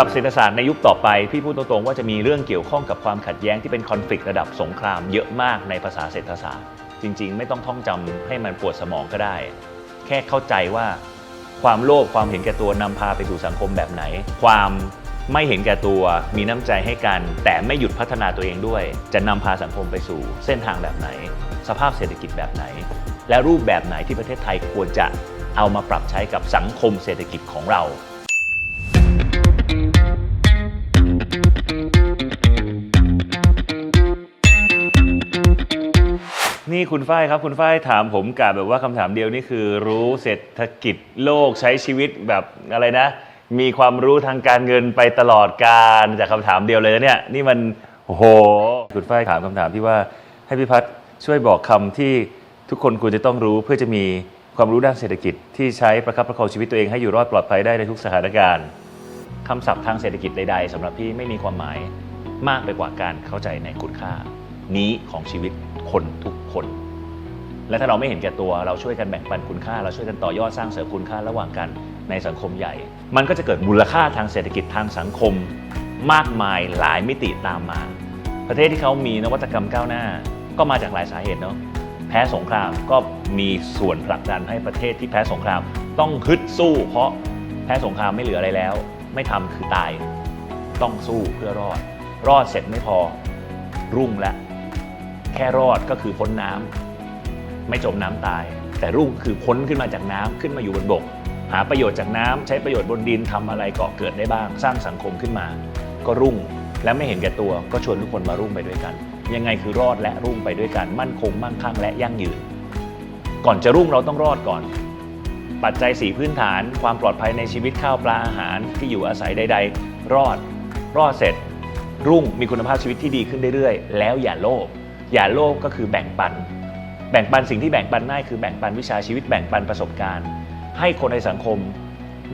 สับเศรษฐศาสตร์ในยุคต่อไป พี่พูดตรงๆว่าจะมีเรื่องเกี่ยวข้องกับความขัดแย้งที่เป็นคอนฟ lict ระดับสงครามเยอะมากในภาษาเศรษฐศาสตร์ จริงๆ ไม่ต้องท่องจำให้มันปวดสมองก็ได้ แค่เข้าใจว่าความโลภความเห็นแก่ตัวนำพาไปสู่สังคมแบบไหน ความไม่เห็นแก่ตัวมีน้ำใจให้กัน แต่ไม่หยุดพัฒนาตัวเองด้วย จะนำพาสังคมไปสู่เส้นทางแบบไหน สภาพเศรษฐกิจแบบไหน และรูปแบบไหนที่ประเทศไทยควรจะเอามาปรับใช้กับสังคมเศรษฐกิจของเรา นี่คุณฝ้ายครับ คุณฝ้ายถามผมกะแบบว่าคำถามเดียวนี่คือรู้เศรษฐกิจโลกใช้ชีวิตแบบอะไรนะ มีความรู้ทางการเงินไปตลอดการจากคำถามเดียวเลยนะเนี่ย นี่มันโอ้โห คุณฝ้ายถามคำถามที่ว่าให้พี่พัฒน์ช่วยบอกคำที่ทุกคนควรจะต้องรู้เพื่อจะมีความรู้ด้านเศรษฐกิจที่ใช้ประคับประคองชีวิตตัวเองให้อยู่รอดปลอดภัยได้ในทุกสถานการณ์คำศัพท์ทางเศรษฐกิจใดๆสำหรับพี่ไม่มีความหมายมากไปกว่าการเข้าใจในคุณค่านี้ของชีวิต คนทุกคน และถ้าเราไม่เห็นแก่ตัวเราช่วยกันแบ่งปันคุณค่า เราช่วยกันต่อยอดสร้างเสริมคุณค่าระหว่างกันในสังคมใหญ่ มันก็จะเกิดมูลค่าทางเศรษฐกิจทางสังคม มากมายหลายมิติตามมา ประเทศที่เขามีนวัตกรรมก้าวหน้า ก็มาจากหลายสาเหตุเนาะแพ้สงครามก็มีส่วนผลักดันให้ประเทศที่แพ้สงคราม ต้องฮึดสู้ เพราะแพ้สงครามไม่เหลืออะไรแล้ว ไม่ทำคือตาย ต้องสู้เพื่อรอด รอดเสร็จไม่พอรุ่งและ แค่รอดก็คือพ้นน้ำไม่จมน้ำตาย แต่รุ่งคือพ้นขึ้นมาจากน้ำขึ้นมาอยู่บนบก หาประโยชน์จากน้ำใช้ประโยชน์บนดินทำอะไรเกาะเกิดได้บ้าง สร้างสังคมขึ้นมา ก็รุ่งและไม่เห็นแก่ตัวก็ชวนทุกคนมารุ่งไปด้วยกัน ยังไงคือรอดและรุ่งไปด้วยกันมั่นคงมั่งคั่งและยั่งยืน ก่อนจะรุ่งเราต้องรอดก่อน ปัจจัยสีพื้นฐาน ความปลอดภัยในชีวิตข้าวปลาอาหารที่อยู่อาศัยใด ๆ รอด รอดเสร็จ รุ่งมีคุณภาพชีวิตที่ดีขึ้นเรื่อยๆ แล้วอย่าโลภ อย่าโลภก็คือแบ่งปัน แบ่งปันสิ่งที่แบ่งปันได้คือแบ่งปันวิชาชีวิตแบ่งปันประสบการณ์ ให้คนในสังคม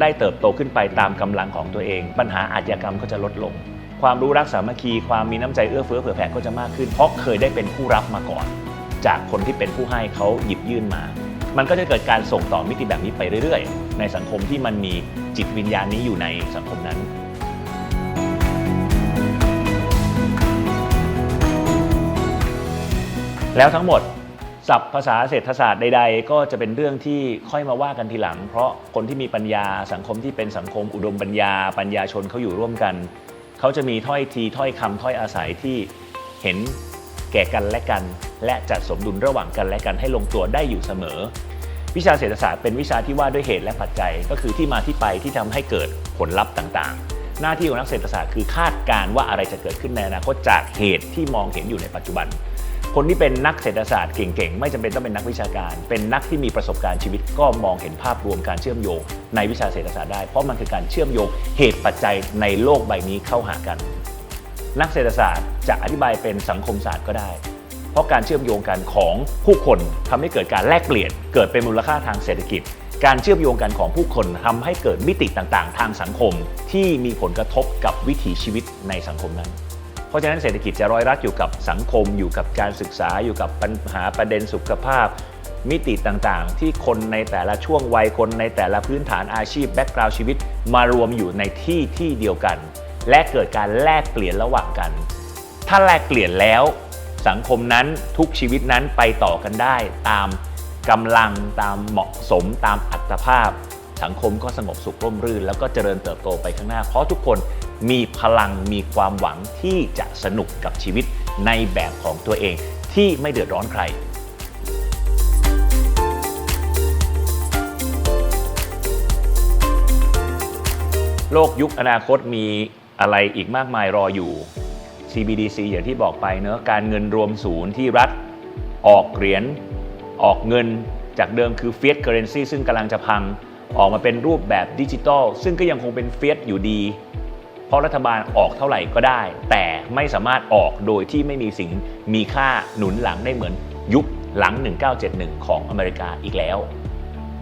ได้เติบโตขึ้นไปตามกำลังของตัวเอง ปัญหาอาชญากรรมก็จะลดลง ความรู้รักสามัคคี ความมีน้ำใจเอื้อเฟื้อเผื่อแผ่ก็จะมากขึ้น เพราะเคยได้เป็นผู้รับมาก่อน จากคนที่เป็นผู้ให้เขาหยิบยื่นมา มันก็จะเกิดการส่งต่อมิติแบบนี้ไปเรื่อย ๆ ในสังคมที่มันมีจิตวิญญาณนี้อยู่ในสังคมนั้น แล้วทั้งหมดศัพท์ภาษาเศรษฐศาสตร์ใด ๆ ก็จะเป็นเรื่องที่ค่อยมาว่ากันทีหลัง เพราะคนที่มีปัญญาสังคมที่เป็นสังคมอุดมปัญญา ปัญญาชนเขาอยู่ร่วมกัน เขาจะมีถ้อยทีถ้อยคำถ้อยอาศัยที่เห็นแก่กันและกัน และจัดสมดุลระหว่างกันและกันให้ลงตัวได้อยู่เสมอ วิชาเศรษฐศาสตร์เป็นวิชาที่ว่าด้วยเหตุและปัจจัย ก็คือที่มาที่ไปที่ทำให้เกิดผลลัพธ์ต่างๆ หน้าที่ของนักเศรษฐศาสตร์คือคาดการณ์ว่าอะไรจะเกิดขึ้นในอนาคตจากเหตุที่มองเห็นอยู่ในปัจจุบัน คนที่เป็นนักเศรษฐศาสตร์เก่งๆ ไม่จำเป็นต้องเป็นนักวิชาการ เป็นนักที่มีประสบการณ์ชีวิตก็มองเห็นภาพรวมการเชื่อมโยง ในวิชาเศรษฐศาสตร์ได้ เพราะมันคือการเชื่อมโยงเหตุปัจจัยในโลกใบนี้เข้าหากัน นักเศรษฐศาสตร์จะอธิบายเป็นสังคมศาสตร์ก็ได้ เพราะการเชื่อมโยงกันของผู้คนทำให้เกิดการแลกเปลี่ยน เกิดเป็นมูลค่าทางเศรษฐกิจ การเชื่อมโยงกันของผู้คนทำให้เกิดมิติต่างๆ ทางสังคมที่มีผลกระทบกับวิถีชีวิตในสังคมนั้น เพราะฉะนั้นเศรษฐกิจจะร้อยรัดอยู่กับสังคม อยู่กับการศึกษาอยู่กับปัญหาประเด็นสุขภาพ มิติต่างๆ ที่คนในแต่ละช่วงวัยคนในแต่ละพื้นฐานอาชีพแบ็กกราวชีวิต มารวมอยู่ในที่ที่เดียวกัน และเกิดการแลกเปลี่ยนระหว่างกัน ถ้าแลกเปลี่ยนแล้วสังคมนั้นทุกชีวิตนั้นไปต่อกันได้ตามกำลังตามเหมาะสมตามอัตภาพ สังคมก็สงบสุขร่มรื่น แล้วก็เจริญเติบโตไปข้างหน้าเพราะทุกคน มีพลังมีความหวังที่จะสนุกกับชีวิตในแบบของตัวเองที่ไม่เดือดร้อนใครโลกยุคอนาคตมีอะไรอีกมากมายรออยู่ CBDC อย่างที่บอกไปเนอะการเงินรวมศูนย์ที่รัฐออกเหรียญออกเงินจากเดิมคือ Fiat Currency ซึ่งกำลังจะพัง ออกมาเป็นรูปแบบดิจิตอลซึ่งก็ยังคงเป็น Fiat อยู่ดี ราะรัฐบาลออกเท่าไหร่ก็ได้ แต่ไม่สามารถออกโดยที่ไม่มีสิ่งมีค่าหนุนหลังได้เหมือนยุคหลัง 1971 ของอเมริกาอีกแล้ว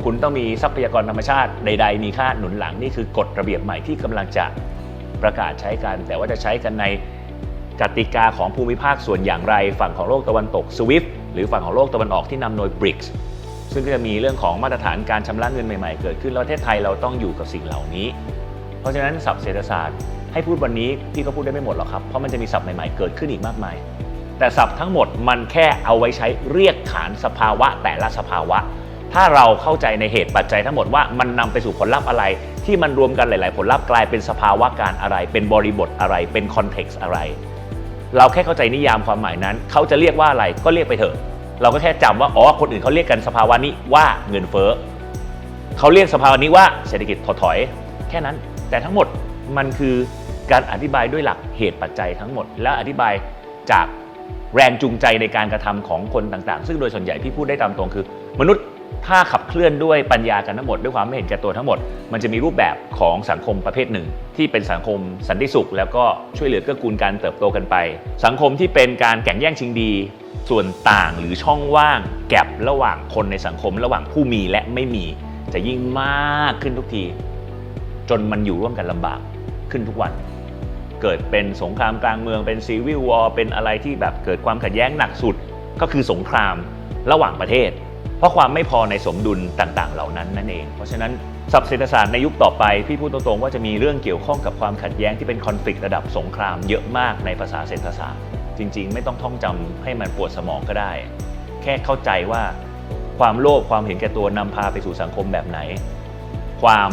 คุณต้องมีทรัพยากรธรรมชาติใด ๆ มีค่าหนุนหลังนี่คือกฎระเบียบใหม่ที่กำลังจะประกาศใช้กัน แต่ว่าจะใช้กันในกติกาของภูมิภาคส่วนอย่างไร ฝั่งของโลกตะวันตก SWIFT หรือฝั่งของโลกตะวันออกที่นำโดย BRICS ซึ่งก็จะมีเรื่องของมาตรฐานการชำระเงินใหม่ๆ เกิดขึ้นแล้วประเทศไทยเราต้องอยู่กับสิ่งเหล่านี้ เพราะฉะนั้นศัพท์เศรษฐศาสตร์ ให้พูดวันนี้พี่ก็พูดได้ไม่หมดหรอกครับ เพราะมันจะมีศัพท์ใหม่ๆเกิดขึ้นอีกมากมาย แต่ศัพท์ทั้งหมดมันแค่เอาไว้ใช้เรียกขานสภาวะแต่ละสภาวะ ถ้าเราเข้าใจในเหตุปัจจัยทั้งหมดว่ามันนำไปสู่ผลลัพธ์อะไร ที่มันรวมกันหลาย ๆ ผลลัพธ์กลายเป็นสภาวะการอะไร เป็นบริบทอะไร เป็นคอนเท็กซ์อะไร เราแค่เข้าใจนิยามความหมายนั้น เขาจะเรียกว่าอะไรก็เรียกไปเถอะ เราก็แค่จำว่าอ๋อคนอื่นเขาเรียกกันสภาวะนี้ว่าเงินเฟ้อเขาเรียกสภาวะนี้ว่าเศรษฐกิจถดถอย แค่นั้น แต่ทั้งหมดมันคือการอธิบายด้วยหลักเหตุปัจจัยทั้งหมด และอธิบายจากแรงจูงใจในการกระทำของคนต่างๆ ซึ่งโดยส่วนใหญ่พี่พูดได้ตามตรงคือ มนุษย์ถ้าขับเคลื่อนด้วยปัญญากันทั้งหมดด้วยความไม่เห็นแก่ตัวทั้งหมด มันจะมีรูปแบบของสังคมประเภทหนึ่ง ที่เป็นสังคมสันติสุข แล้วก็ช่วยเหลือเกื้อกูลการเติบโตกันไป สังคมที่เป็นการแข่งแย่งชิงดี ส่วนต่างหรือช่องว่าง แกลบระหว่างคนในสังคม ระหว่างผู้มีและไม่มี จะยิ่งมากขึ้นทุกที จนมันอยู่ร่วมกันลำบาก ขึ้นทุกวัน เกิดเป็นสงครามกลางเมืองเป็นซีวิลวอร์เป็นอะไรที่แบบเกิดความขัดแย้งหนักสุดก็คือสงครามระหว่างประเทศ เพราะความไม่พอในสมดุลต่างๆ เหล่านั้นนั่นเอง เพราะฉะนั้นศัพท์เศรษฐศาสตร์ในยุคต่อไป พี่พูดตรงๆว่าจะมีเรื่องเกี่ยวข้องกับความขัดแย้งที่เป็นคอนฟ lict ระดับสงครามเยอะมากในภาษาเศรษฐศาสตร์ จริง ๆ ไม่ต้องท่องจำให้มันปวดสมองก็ได้ แค่เข้าใจว่าความโลภความเห็นแก่ตัวนำพาไปสู่สังคมแบบไหน ความ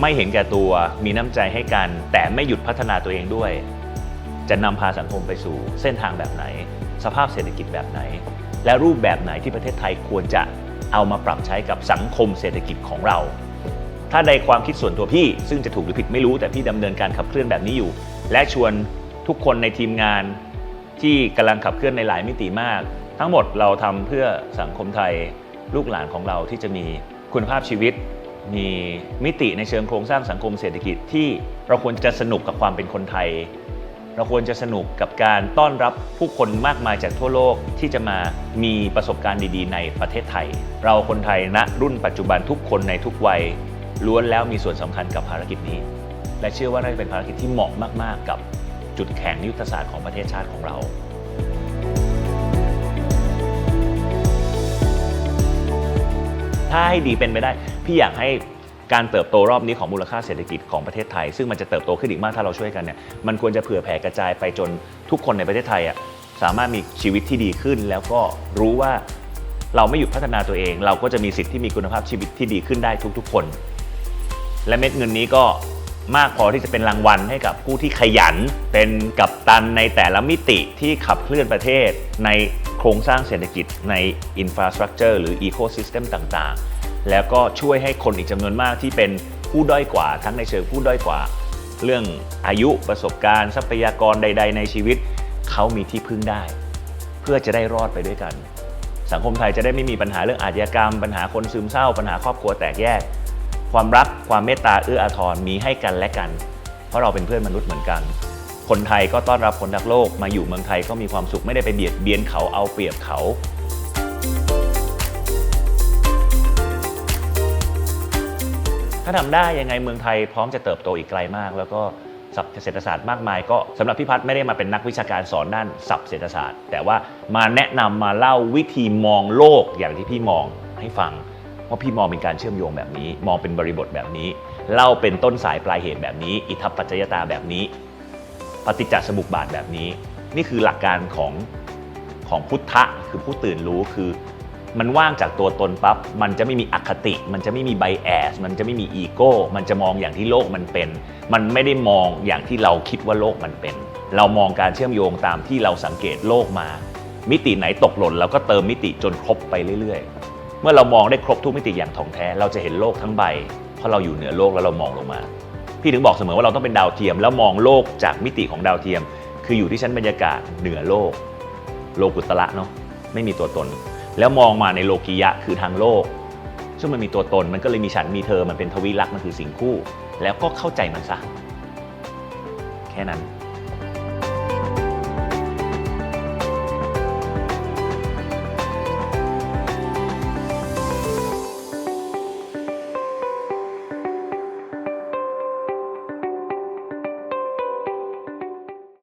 ไม่เห็นแก่ตัวมีน้ำใจให้กัน แต่ไม่หยุดพัฒนาตัวเองด้วย จะนำพาสังคมไปสู่เส้นทางแบบไหน สภาพเศรษฐกิจแบบไหน และรูปแบบไหนที่ประเทศไทยควรจะเอามาปรับใช้กับสังคมเศรษฐกิจของเรา ถ้าในความคิดส่วนตัวพี่ ซึ่งจะถูกหรือผิดไม่รู้แต่พี่ดำเนินการขับเคลื่อนแบบนี้อยู่ และชวนทุกคนในทีมงานที่กำลังขับเคลื่อนในหลายมิติมาก ทั้งหมดเราทำเพื่อสังคมไทยลูกหลานของเราที่จะมีคุณภาพชีวิต มีมิติในเชิงโครงสร้างสังคมเศรษฐกิจที่เราควรจะสนุกกับความเป็นคนไทย เราควรจะสนุกกับการต้อนรับผู้คนมากมายจากทั่วโลกที่จะมามีประสบการณ์ดีๆ ในประเทศไทย เราคนไทยณรุ่นปัจจุบันทุกคนในทุกวัยล้วนแล้วมีส่วนสำคัญกับภารกิจนี้ และเชื่อว่าน่าจะเป็นภารกิจที่เหมาะมากๆ กับจุดแข็งยุทธศาสตร์ของประเทศชาติของเราถ้าให้ดีเป็นไปได้ พี่อยากให้การเติบโตรอบนี้ของมูลค่าเศรษฐกิจของประเทศไทย ซึ่งมันจะเติบโตขึ้นอีกมากถ้าเราช่วยกันเนี่ยมันควรจะเผื่อแผ่กระจายไปจนทุกคนในประเทศไทยอะสามารถมีชีวิตที่ดีขึ้น แล้วก็รู้ว่าเราไม่หยุดพัฒนาตัวเอง เราก็จะมีสิทธิ์ที่มีคุณภาพชีวิตที่ดีขึ้นได้ทุกๆคน และเม็ดเงินนี้ก็มากพอที่จะเป็นรางวัลให้กับผู้ที่ขยัน เป็นกัปตันในแต่ละมิติที่ขับเคลื่อนประเทศ ในโครงสร้างเศรษฐกิจในอินฟราสตรักเจอร์หรืออีโคซิสเต็มต่างๆ แล้วก็ช่วยให้คนอีกจำนวนมากที่เป็นผู้ด้อยกว่า ทั้งในเชิงผู้ด้อยกว่า เรื่องอายุประสบการณ์ทรัพยากรใด ๆ ในชีวิต เขามีที่พึ่งได้ เพื่อจะได้รอดไปด้วยกัน สังคมไทยจะได้ไม่มีปัญหาเรื่องอาชญากรรม ปัญหาคนซึมเศร้า ปัญหาครอบครัวแตกแยก ความรักความเมตตาเอื้ออาทรมีให้กันและกัน เพราะเราเป็นเพื่อนมนุษย์เหมือนกันคนไทยก็ต้อนรับคนรักโลกมาอยู่เมืองไทยก็มีความสุขไม่ได้ไปเบียดเบียนเขาเอาเปรียบเขา ถ้าทำได้ยังไงเมืองไทยพร้อมจะเติบโตอีกไกลมาก แล้วก็ศัพท์เศรษฐศาสตร์มากมาย ก็สำหรับพี่พัฒน์ไม่ได้มาเป็นนักวิชาการสอนด้านศัพท์เศรษฐศาสตร์ แต่ว่ามาแนะนำมาเล่าวิธีมองโลกอย่างที่พี่มองให้ฟังเพราะพี่มองเป็นการเชื่อมโยงแบบนี้ มองเป็นบริบทแบบนี้ เล่าเป็นต้นสายปลายเหตุแบบนี้ อิทัปปัจจยตาแบบนี้ ปฏิจจสมุปบาทแบบนี้ นี่คือหลักการของของพุทธะคือผู้ตื่นรู้คือ มันว่างจากตัวตนปั๊บมันจะไม่มีอคติ มันจะไม่มีไบแอสมันจะไม่มีอีโก้มันจะมองอย่างที่โลกมันเป็น มันไม่ได้มองอย่างที่เราคิดว่าโลกมันเป็น เรามองการเชื่อมโยงตามที่เราสังเกตโลกมา มิติไหนตกหล่นเราก็เติมมิติจนครบไปเรื่อยๆ เมื่อเรามองได้ครบทุกมิติอย่างถ่องแท้ เราจะเห็นโลกทั้งใบ เพราะเราอยู่เหนือโลกแล้วเรามองลงมา พี่ถึงบอกเสมอว่าเราต้องเป็นดาวเทียม แล้วมองโลกจากมิติของดาวเทียม คืออยู่ที่ชั้นบรรยากาศเหนือโลก โลกุตระเนาะไม่มีตัวตน แล้วมองมาในโลกียะคือทางโลก ซึ่งมันมีตัวตนมันก็เลยมีฉันมีเธอมันเป็นทวีลักษณ์มันคือสิ่งคู่ แล้วก็เข้าใจมันซะ แค่นั้น